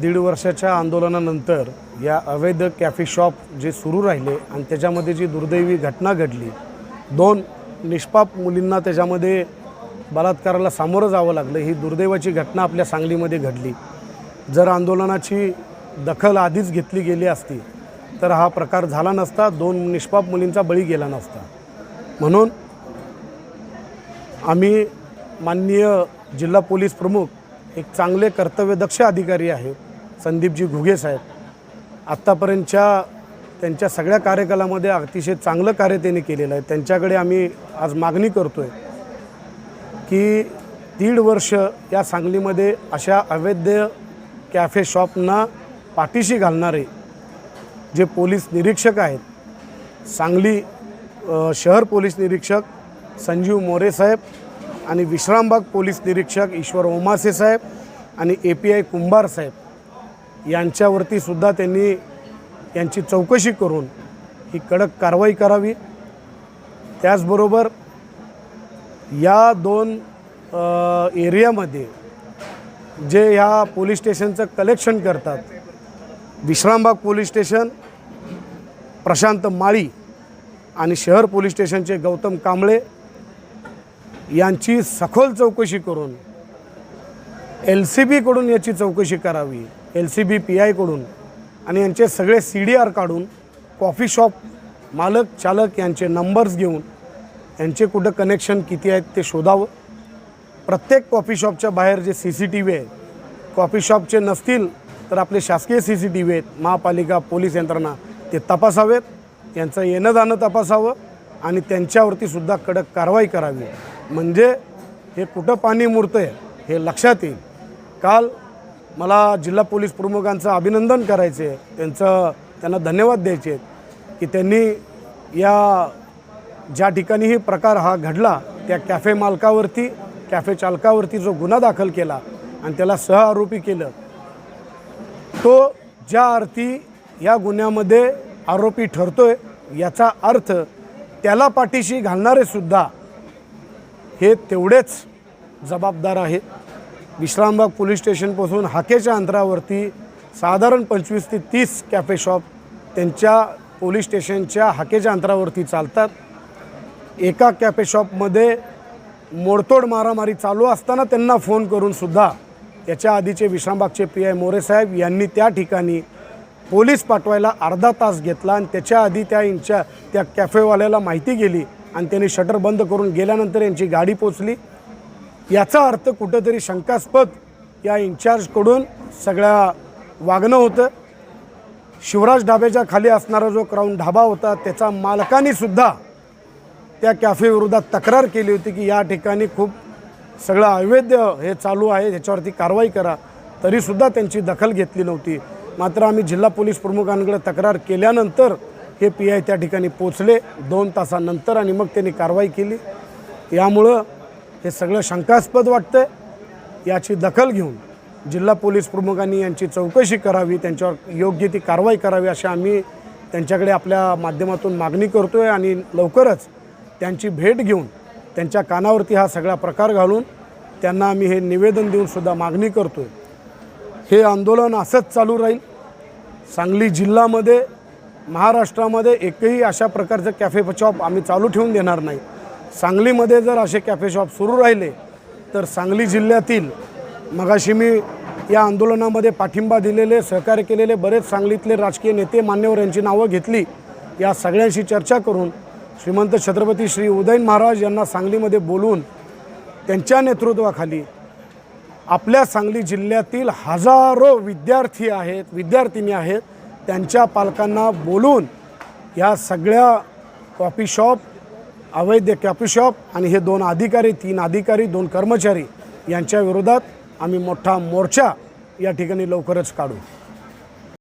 दीड वर्षाच्या आंदोलनानंतर या अवैध कॅफे शॉप जे सुरू राहिले आणि त्याच्यामध्ये जी दुर्दैवी घटना घडली दोन निष्पाप मुलींना त्याच्यामध्ये बलात्काराला सामोरं जावं लागलं. ही दुर्दैवाची घटना आपल्या सांगलीमध्ये घडली. जर आंदोलनाची दखल आधीच घेतली गेली असती तर हा प्रकार झाला नसता दोन निष्पाप मुलींचा बळी गेला नसता. म्हणून आम्ही माननीय जिल्हा पोलीस प्रमुख एक चांगले कर्तव्यदक्ष अधिकारी आहेत संदीपजी घुगे साहेब. आत्तापर्यंतच्या त्यांच्या सगळ्या कार्यकालामध्ये अतिशय चांगलं कार्य त्यांनी केलेलं आहे. त्यांच्याकडे आम्ही आज मागणी करतो आहे की दीड वर्ष या सांगलीमध्ये अशा अवैध कॅफे शॉपना पाठीशी घालणारे जे पोलीस निरीक्षक आहेत सांगली शहर पोलीस निरीक्षक संजीव मोरे साहेब आणि विश्रामबाग पोलीस निरीक्षक ईश्वर ओमासे साहेब आणि ए पी आय कुंभार साहेब. यांच्यावरती सुद्धा त्यांनी यांची चौकशी करून ही कडक कारवाई करावी. त्याचबरोबर या दोन एरियामध्ये जे ह्या पोलीस स्टेशनचं कलेक्शन करतात विश्रामबाग पोलीस स्टेशन प्रशांत माळी आणि शहर पोलीस स्टेशनचे गौतम कांबळे यांची सखोल चौकशी करून एल सी बीकडून याची चौकशी करावी. एल सी बी पी आयकडून आणि यांचे सगळे सी डी आर काढून कॉफी शॉप मालक चालक यांचे नंबर्स घेऊन यांचे कुठं कनेक्शन किती आहेत ते शोधावं. प्रत्येक कॉफी शॉपच्या बाहेर जे सी सी टी व्ही आहेत कॉफी शॉपचे नसतील तर आपले शासकीय सी सी टी व्ही आहेत महापालिका पोलीस यंत्रणा ते तपासावेत यांचं येणं जाणं तपासावं आणि त्यांच्यावरती सुद्धा कडक कारवाई करावी. म्हणजे हे कुठं पाणी मुरतं आहे हे लक्षात येईल. काल मला जिल्हा पोलीस प्रमुखांचं अभिनंदन करायचे आहे. त्यांचं त्यांना धन्यवाद द्यायचे आहेत की त्यांनी या ज्या ठिकाणी ही प्रकार हा घडला त्या कॅफे मालकावरती कॅफे चालकावरती जो गुन्हा दाखल केला आणि त्याला सह आरोपी केलं तो ज्या अर्थी या गुन्ह्यामध्ये आरोपी ठरतो आहे याचा अर्थ त्याला पाठीशी घालणारे सुद्धा हे तेवढेच जबाबदार आहेत. विश्रामबाग पोलीस स्टेशनपासून हाकेच्या अंतरावरती साधारण पंचवीस ते तीस कॅफे शॉप त्यांच्या पोलीस स्टेशनच्या हाकेच्या अंतरावरती चालतात. एका कॅफे शॉपमध्ये मोडतोड मारामारी चालू असताना त्यांना फोन करूनसुद्धा त्याच्या आधीचे विश्रामबागचे पी आय मोरेसाहेब यांनी त्या ठिकाणी पोलीस पाठवायला अर्धा तास घेतला आणि त्याच्या आधी त्या इंच्या त्या कॅफेवाल्याला माहिती गेली आणि त्यांनी शटर बंद करून गेल्यानंतर यांची गाडी पोचली. याचा अर्थ कुठंतरी शंकास्पद या इन्चार्जकडून सगळ्या वागणं होतं. शिवराज ढाब्याच्या खाली असणारा जो क्राऊन ढाबा होता त्याचा मालकाने सुद्धा त्या कॅफेविरोधात तक्रार केली होती की या ठिकाणी खूप सगळं अवैध हे चालू आहे ह्याच्यावरती कारवाई करा. तरीसुद्धा त्यांची दखल घेतली नव्हती. मात्र आम्ही जिल्हा पोलीस प्रमुखांकडे तक्रार केल्यानंतर हे पी आय त्या ठिकाणी पोचले. दोन तासानंतर आणि मग त्यांनी कारवाई केली. यामुळं हे सगळं शंकास्पद वाटतं याची दखल घेऊन जिल्हा पोलीस प्रमुखांनी यांची चौकशी करावी त्यांच्यावर योग्य ती कारवाई करावी अशी आम्ही त्यांच्याकडे आपल्या माध्यमातून मागणी करतो आहे आणि लवकरच त्यांची भेट घेऊन त्यांच्या कानावरती हा सगळा प्रकार घालून त्यांना आम्ही हे निवेदन देऊनसुद्धा मागणी करतो आहे हे आंदोलन असंच चालू राहील. सांगली जिल्ह्यामध्ये महाराष्ट्रामध्ये एकही अशा प्रकारचं कॅफे शॉप आम्ही चालू ठेवून देणार नाही. सांगलीमध्ये जर असे कॅफे शॉप सुरू राहिले तर सांगली जिल्ह्यातील मगाशी मी या आंदोलनामध्ये पाठिंबा दिलेले सहकार्य केलेले बरेच सांगलीतले राजकीय नेते मान्यवर यांची नावं घेतली या सगळ्यांशी चर्चा करून श्रीमंत छत्रपती श्री उदयन महाराज यांना सांगलीमध्ये बोलून त्यांच्या नेतृत्वाखाली आपल्या सांगली जिल्ह्यातील हजारो विद्यार्थी आहेत विद्यार्थिनी आहेत त्यांच्या पालकांना बोलून या सगळ्या कॉफी शॉप अवैध कॅपी शॉप आणि हे दोन अधिकारी तीन अधिकारी दोन कर्मचारी यांच्या विरोधात आम्ही मोठा मोर्चा या ठिकाणी लवकरच काढू.